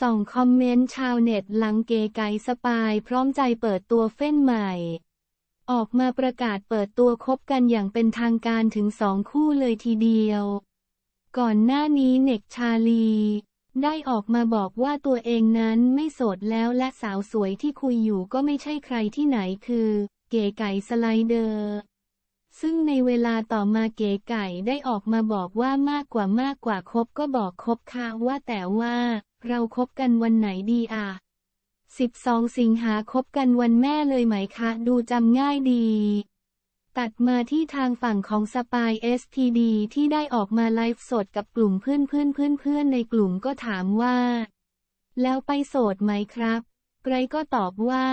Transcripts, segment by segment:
ส่องคอมเมนต์ชาวเน็ตหลังเกไกสปายพร้อมใจเปิดตัวเฟ้นใหม่ ออกมาประกาศเปิดตัวคบกันอย่างเป็นทางการถึงสองคู่เลยทีเดียว ก่อนหน้านี้เน็กชาลี ได้ออกมาบอกว่าตัวเองนั้นไม่โสดแล้วและสาวสวยที่คุยอยู่ก็ไม่ใช่ใครที่ไหนคือ เก๋ไก่สไลเดอร์ ซึ่งในเวลาต่อมาเก๋ไก่ได้ออกมาบอกว่ามากกว่ามากกว่าคบก็บอกคบค่ะว่าแต่ว่า เราครบกันวันไหนดีอะ 12 สิงหาคบกันวันแม่เลยไหมคะ ดูจำง่ายดี ตัดมาที่ทางฝั่งของสปาย SPD ที่ได้ออกมาไลฟ์สดกับกลุ่มเพื่อนเพื่อนเพื่อนเพื่อนในกลุ่มก็ถามว่า แล้วไปโสดไหมครับไกรก็ตอบว่า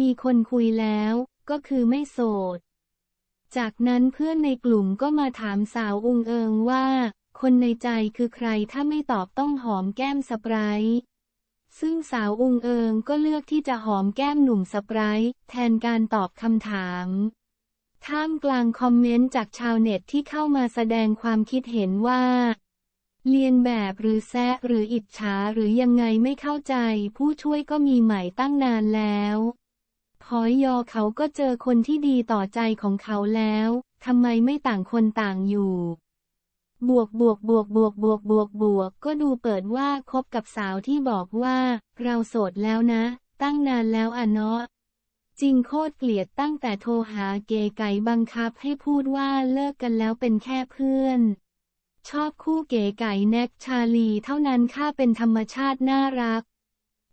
มีคนคุยแล้ว ก็คือไม่โสด จากนั้นเพื่อนในกลุ่มก็มาถามสาวอุงเอิงว่า คนในใจคือใครถ้าไม่ตอบต้องหอมแก้มสปรท์ซึ่งสาวอุงเอิงก็เลือกที่จะหอมแก้มหนุ่มสปรท์แทนการตอบคำถาม ท่ามกลางคอมเมนต์จากชาวเน็ตที่เข้ามาแสดงความคิดเห็นว่า เลียนแบบหรือแซะหรืออิจฉาหรือยังไงไม่เข้าใจ ผู้ช่วยก็มีใหม่ตั้งนานแล้ว พอยอเขาก็เจอคนที่ดีต่อใจของเขาแล้วทำไมไม่ต่างคนต่างอยู่ บวกบวกบวกบวกบวกบวกบวก ก็ดูเปิดว่าคบกับสาวที่บอกว่า เราโสดแล้วนะ ตั้งนานแล้วอะเนาะจริงโคตรเกลียดตั้งแต่โทรหาเกไก่บังคับให้พูดว่าเลิกกันแล้วเป็นแค่เพื่อน ชอบคู่เก๋ไก่แน็กชาลีเท่านั้นค่าเป็นธรรมชาติน่ารัก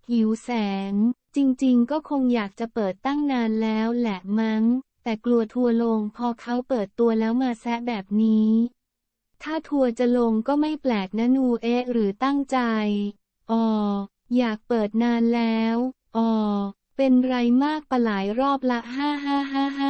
หิวแสง จริงๆ ก็คงอยากจะเปิดตั้งนานแล้วแหละมั้ง แต่กลัวทัวลงพอเขาเปิดตัวแล้วมาแซะแบบนี้ ถ้าทัวจะลงก็ไม่แปลกนะนูเอหรือตั้งใจอ๋ออยากเปิดนานแล้วอ๋อเป็นไรมากปลายรอบละห้าห้าห้าห้า